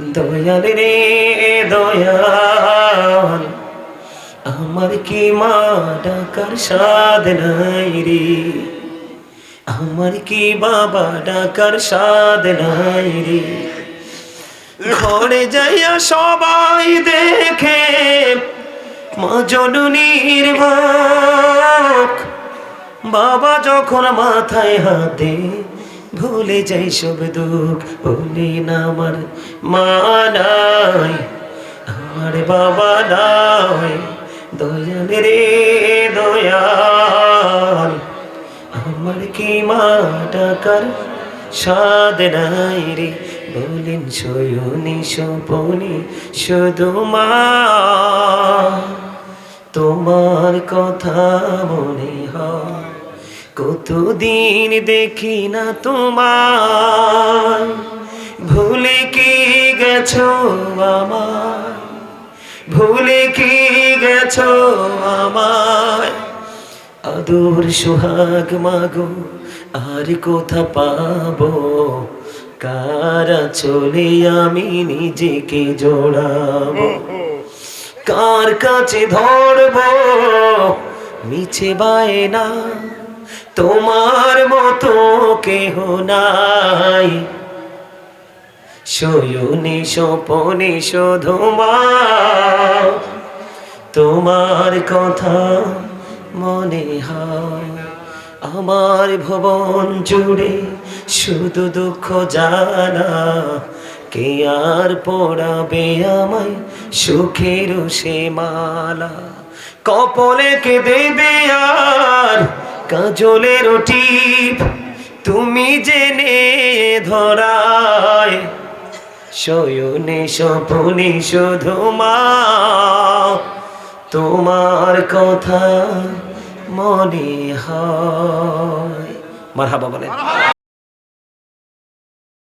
দয়াল রে দয়াল, আমার কি মা ডাকার স্বাদ নাই রে? আমার কি বাবা ডাকার স্বাদ নাই রে? ঘরে যাইয়া সবাই দেখে মা জননীর বাবা যখন মাথায় হাতে ভুলে যাই সব দুঃখ, ভুলি না আমার মা নাই, আমার বাবা নাই। দয়াল রে দয়াল, আমার কি মা টাকার স্বাদ নাই রে? বলেন সয়নি সপনি শুধু মা, তোমার কথা মনে হয়। কতদিন দেখি না তোমার ভুলে কি গেছো আমার ভুলে কি গেছো আমায়? আদর সোহাগ মাগো, আর কোথা পাবো? কারা চলে আমি নিজেকে জোড়াবো? কার কাছে ধরবো? মিছে বায়না তোমার মতো কেহ নাই। শয়নে স্বপনে শুধু মা। তোমার কথা মনে হয় আমার ভবন জুড়ে শুধু দুঃখ জানা। কে আর পড়াবে আমায় সুখের সে মালা? কপলে কে দেবে আর কাজলের টিপ, তুমি জেনে ধরায়। শয়নে স্বপনে শুধু মা, তোমার কথা মনে হয়। মারহাবা বলেন।